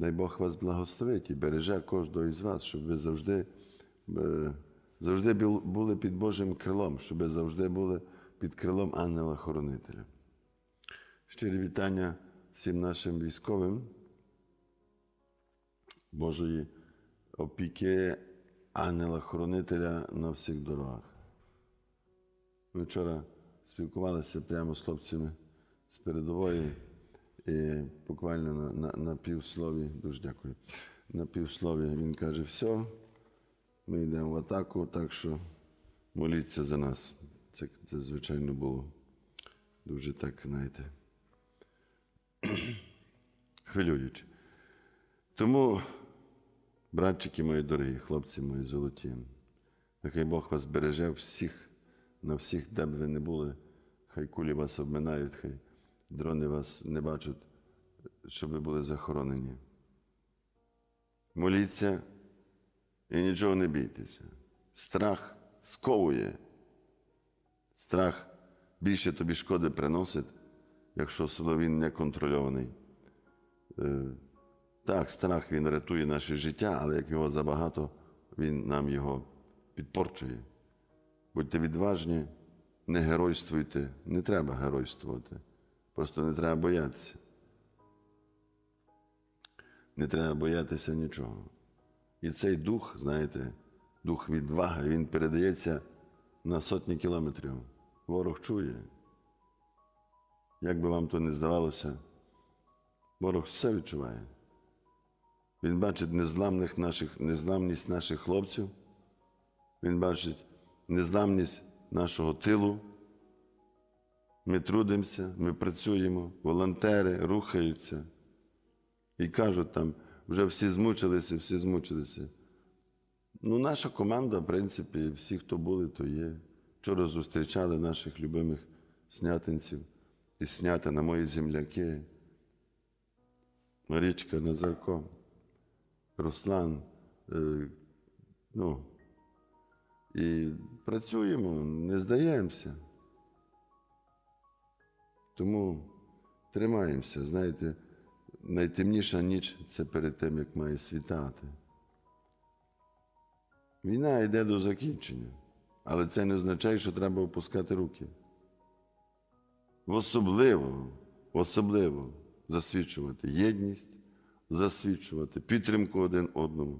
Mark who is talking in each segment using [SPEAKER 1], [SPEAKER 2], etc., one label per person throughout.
[SPEAKER 1] дай Бог вас благословить і береже кожного із вас, щоб ви завжди, е, завжди були під Божим крилом, щоб ви завжди були під крилом ангела-хоронителя. Щирі вітання всім нашим військовим. Божої опіки ангела-хоронителя на всіх дорогах. Ми вчора спілкувалися прямо з хлопцями з передової буквально на, на, на півслові, дуже дякую. На півслові він каже: все, ми йдемо в атаку, так що моліться за нас. Це, це звичайно, було дуже так, знаєте, хвилююче. Тому, братчики мої дорогі, хлопці мої золоті, нехай Бог вас береже всіх, на всіх, де б ви не були. Хай кулі вас обминають, хай дрони вас не бачать, щоб ви були захоронені. Моліться і нічого не бійтеся. Страх сковує. Страх більше тобі шкоди приносить, якщо він не контрольований. Е, Так, страх він рятує наше життя, але як його забагато, він нам його підпорчує. Будьте відважні, не геройствуйте, не треба геройствувати. Просто не треба боятися. Не треба боятися нічого. І цей дух, знаєте, дух відваги, він передається на сотні кілометрів. Ворог чує. Як би вам то не здавалося, ворог все відчуває. Він бачить незламних наших, незламність наших хлопців, він бачить незламність нашого тилу. Ми трудимося, ми працюємо, волонтери рухаються і кажуть там, вже всі змучилися, всі змучилися. Ну, наша команда, в принципі, всі, хто були, то є. Вчора зустрічали наших любимих снятинців і снята на мої земляки. Марічка Назарко, Руслан. Е, ну, і працюємо, не здаємося. Тому тримаємося. Знаєте, найтемніша ніч це перед тим, як має світати. Війна йде до закінчення, але це не означає, що треба опускати руки. Особливо, особливо засвідчувати єдність, засвідчувати підтримку один одному,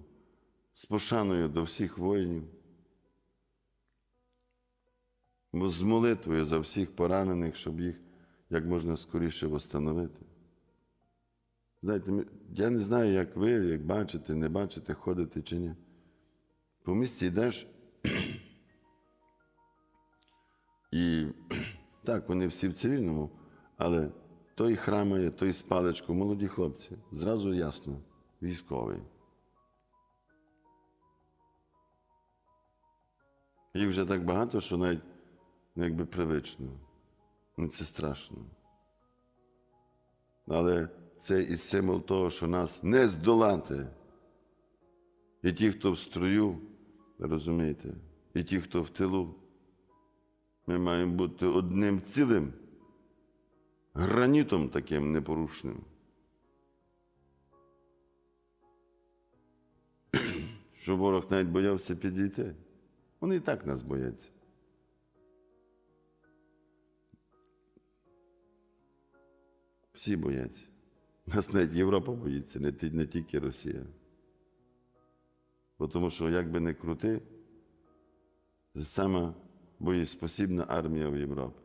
[SPEAKER 1] з пошаною до всіх воїнів, з молитвою за всіх поранених, щоб їх як можна скоріше встановити. Знаєте, я не знаю, як ви, як бачите, не бачите, ходите чи ні. По місці йдеш. І так, вони всі в цивільному, але той храмає, той з паличкою, молоді хлопці. Зразу ясно, військовий. Їх вже так багато, що навіть ну, якби привично. Ну, це страшно. Але це і символ того, що нас не здолати. І ті, хто в строю, розумієте, і ті, хто в тилу, ми маємо бути одним цілим, гранітом таким непорушним. Що ворог навіть боявся підійти. Вони і так нас бояться. Всі бояться. Нас навіть Європа боїться, не, тільки Росія. Бо Тому що, як би не крути, це сама боєспосібна армія в Європі.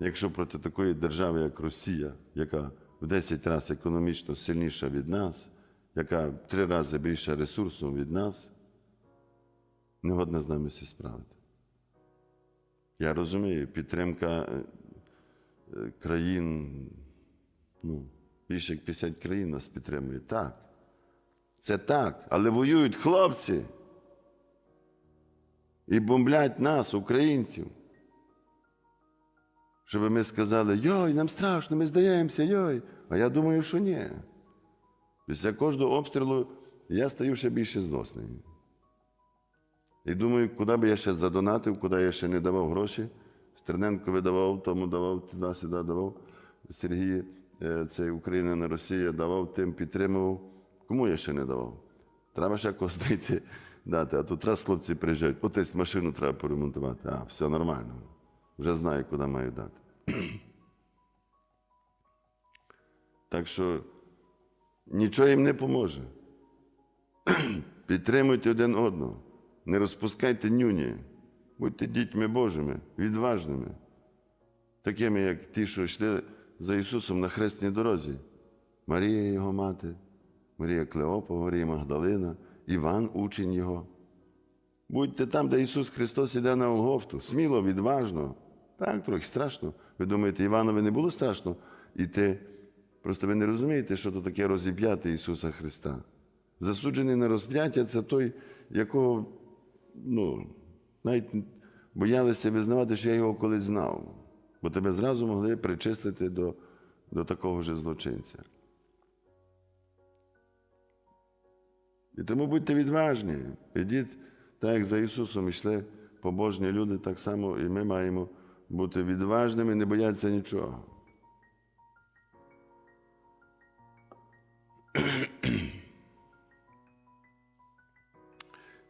[SPEAKER 1] Якщо проти такої держави, як Росія, яка в 10 разів економічно сильніша від нас, яка в три рази більше ресурсу від нас, не годна з нами всі справити. Я розумію, підтримка країн, ну, більше як 50 країн нас підтримує. Так. Це так, але воюють хлопці і бомблять нас, українців. Щоб ми сказали, йой, нам страшно, ми здаємося, йой. А я думаю, що ні. Після кожного обстрілу я стаю ще більше зносний. І думаю, куди би я ще задонатив, куди я ще не давав гроші. Стерненко видавав, тому давав, туди-сюди давав Сергію. е, цей Україна на Росія давав, тим підтримував. Кому я ще не давав? Треба ще когось знайти дати. А тут раз хлопці приїжджають, отець машину треба поремонтувати. А, все нормально. Вже знаю, куди маю дати. Так що нічого їм не поможе. Підтримуйте один одного. Не розпускайте нюні. Будьте дітьми Божими, відважними, такими, як ті, що йшли за Ісусом на хресній дорозі. Марія його мати, Марія Клеопа, Марія Магдалина, Іван, учень Його. Будьте там, де Ісус Христос іде на Голгофту, сміло, відважно. Так, трохи страшно. Ви думаєте, Іванові не було страшно іти? Просто ви не розумієте, що то таке розіп'яти Ісуса Христа. Засуджений на розп'яття це той, якого ну, навіть боялися визнавати, що я його колись знав, бо тебе зразу могли причислити до, до такого ж злочинця. І тому будьте відважні. Ідіть, так як за Ісусом йшли побожні люди, так само і ми маємо бути відважними, не боятися нічого.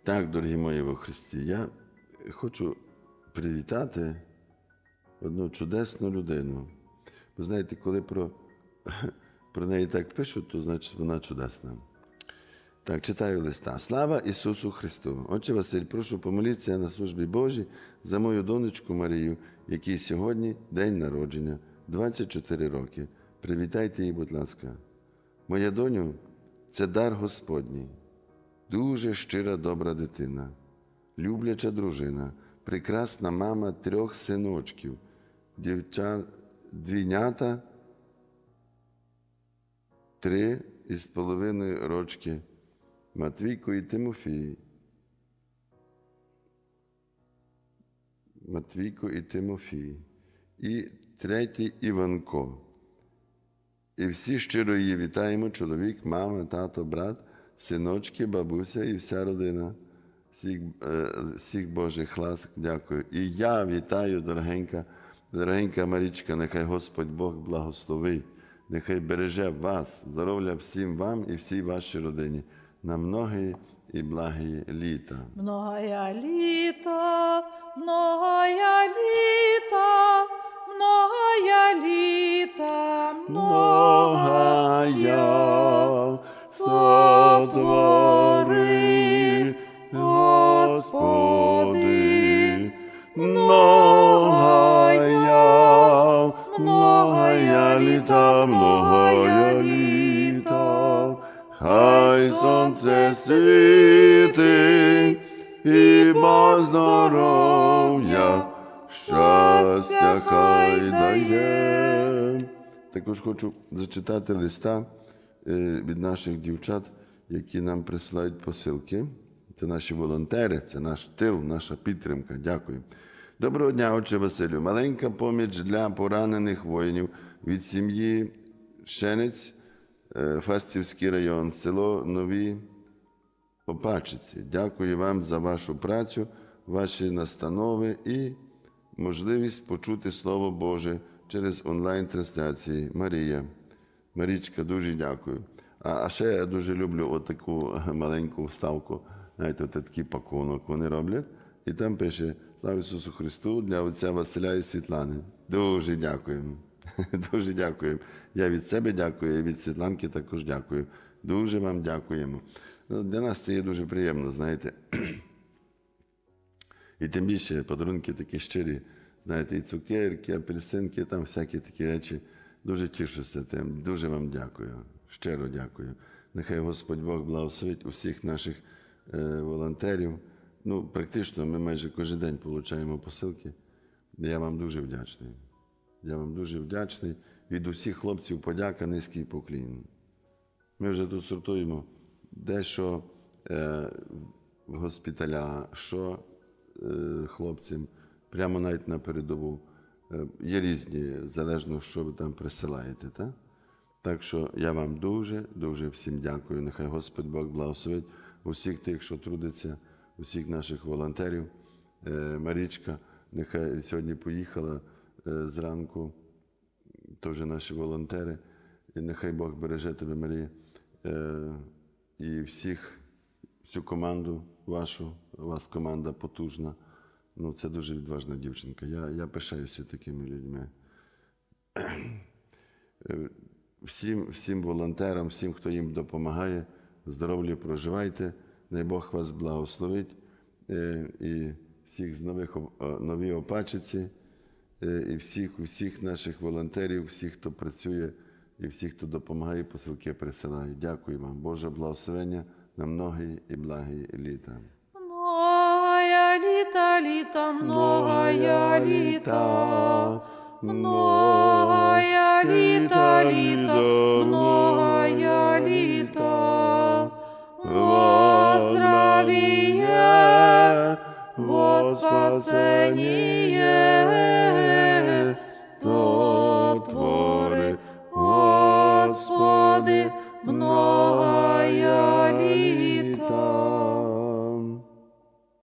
[SPEAKER 1] Так, дорогі мої во Христі, я хочу привітати одну чудесну людину. Ви знаєте, коли про, про неї так пишуть, то значить вона чудесна. Так, читаю листа. Слава Ісусу Христу! Отче Василь, прошу помоліться на службі Божій за мою донечку Марію, якій сьогодні день народження, 24 роки. Привітайте її, будь ласка. Моя доню це дар Господній, дуже щира добра дитина, любляча дружина, прекрасна мама трьох синочків, дівча, двійнята, три із половиною рочки. Матвійко і Тимофій. Матвійко і Тимофій. І третій Іванко. І всі щиро її вітаємо: чоловік, мама, тато, брат, синочки, бабуся і вся родина. Всіх, е, всіх Божих ласк, дякую. І я вітаю, дорогенька, дорогенька Марічка, нехай Господь Бог благословить, нехай береже вас, здоров'я всім вам і всій вашій родині на многі і благі літа.
[SPEAKER 2] Многая літа, многая літа, многая літа,
[SPEAKER 1] Многая літа, многая літа, хай сонце світить, і ба здоров'я, щастя хай дає. Також хочу зачитати листа е, від наших дівчат, які нам присилають посилки. Це наші волонтери, це наш тил, наша підтримка. Дякую. Доброго дня, отче Василю. Маленька поміч для поранених воїнів від сім'ї Шенець, е, Фастівський район, село Нові Опачиці. Дякую вам за вашу працю, ваші настанови і можливість почути Слово Боже через онлайн-трансляції. Марія. Марічка, дуже дякую. А, ще я дуже люблю отаку маленьку вставку. Знаєте, от такий пакунок вони роблять. І там пише Слава Ісусу Христу для отця Василя і Світлани. Дуже дякую. Дуже дякую. Я від себе дякую, і від Світланки також дякую. Дуже вам дякуємо. Ну, Для нас це є дуже приємно, знаєте. І тим більше подарунки такі щирі. Знаєте, і цукерки, апельсинки, там всякі такі речі. Дуже тішуся тим. Дуже вам дякую. Щиро дякую. Нехай Господь Бог благословить усіх наших е, волонтерів. Ну, практично ми майже кожен день отримуємо посилки. Я вам дуже вдячний. Я вам дуже вдячний. Від усіх хлопців подяка, низький поклін. Ми вже тут сортуємо дещо е, в госпіталя, що е, хлопцям, прямо навіть на передову. Е, є різні, залежно, що ви там присилаєте. Так? так що я вам дуже, дуже всім дякую. Нехай Господь Бог благословить усіх тих, що трудиться, усіх наших волонтерів. Е, Марічка, нехай сьогодні поїхала зранку, то вже наші волонтери. І нехай Бог береже тебе, Марія, е, і всіх, всю команду вашу. У вас команда потужна. Ну, це дуже відважна дівчинка. Я, я пишаюся такими людьми. Е, Всім, всім волонтерам, всім, хто їм допомагає, здоров'я проживайте. Най Бог вас благословить. Е, І всіх з нових е, нові опачиці, е, і всіх, всіх наших волонтерів, всіх, хто працює, і всіх, хто допомагає, посилки присилає. Дякую вам. Боже благословення на многі і благі літа.
[SPEAKER 2] Многая літа, літа, многая літа. Многая літа, літа, многая літа. Во во спасение,